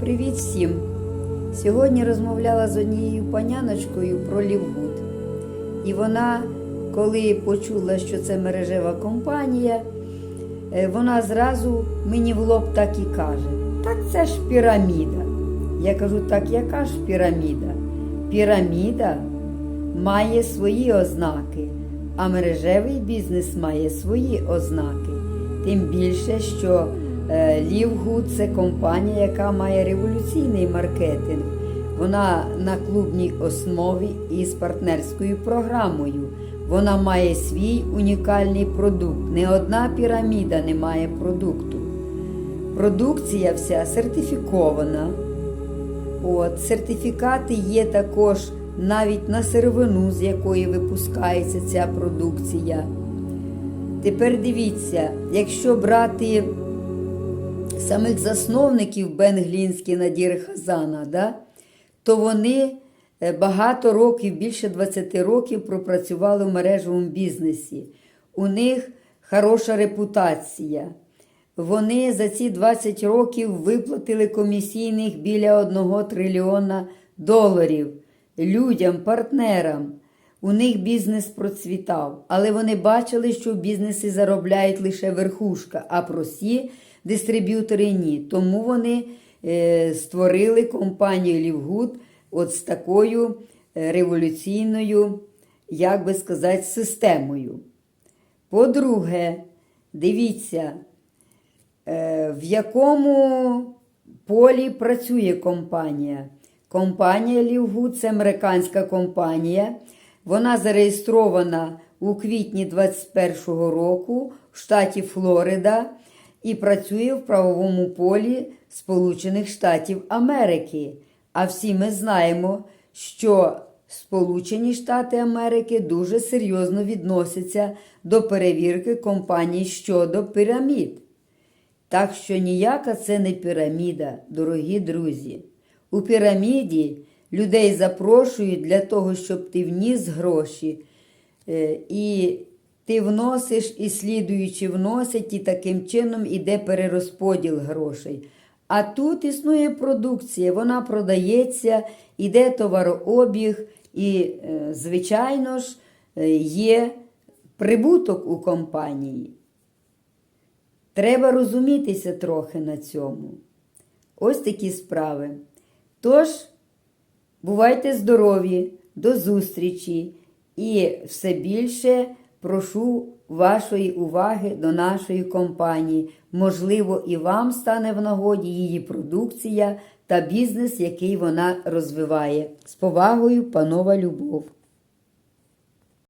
Привіт всім! Сьогодні розмовляла з однією паняночкою про Лівгуд. І вона, коли почула, що це мережева компанія, е, вона зразу мені в лоб так і каже: Так це ж піраміда. Я кажу, так яка ж піраміда? Піраміда має свої ознаки, а мережевий бізнес має свої ознаки. Тим більше, що е, Лівгуд це компанія, яка має революційний маркетинг. Вона на клубній основі із партнерською програмою. Вона має свій унікальний продукт. Не одна піраміда не має продукту. Продукція вся сертифікована. От, сертифікати є також навіть на сировину, з якої випускається ця продукція. Тепер дивіться, якщо брати самих засновників Бенглінський Надір Хазана, да, то вони е, багато років, більше 20 років пропрацювали в мережевому бізнесі. У них хороша репутація. Вони за ці 20 років виплатили комісійних біля 1 трильйона доларів людям, партнерам. У них бізнес процвітав, але вони бачили, що в бізнесі заробляють лише верхушка, а прості дистриб'ютори ні. Тому вони е, створили компанію Лівгуд от з такою е, революційною, як би сказати, системою. По-друге, дивіться, е, в якому полі працює компанія. Компанія Лівгуд це американська компанія. Вона зареєстрована у квітні 2021 року в штаті Флорида і працює в правовому полі Сполучених Штатів Америки. А всі ми знаємо, що Сполучені Штати Америки дуже серйозно відносяться до перевірки компаній щодо пірамід. Так що ніяка це не піраміда, дорогі друзі. У піраміді людей запрошують для того, щоб ти вніс гроші. Е, І ти вносиш, і слідуючи вносять, і таким чином іде перерозподіл грошей. А тут існує продукція, вона продається, іде товарообіг, і, е, звичайно ж, е, є прибуток у компанії. Треба розумітися трохи на цьому. Ось такі справи. Тож, бувайте здорові, до зустрічі і все більше прошу вашої уваги до нашої компанії. Можливо, і вам стане в нагоді її продукція та бізнес, який вона розвиває. З повагою, панова Любов.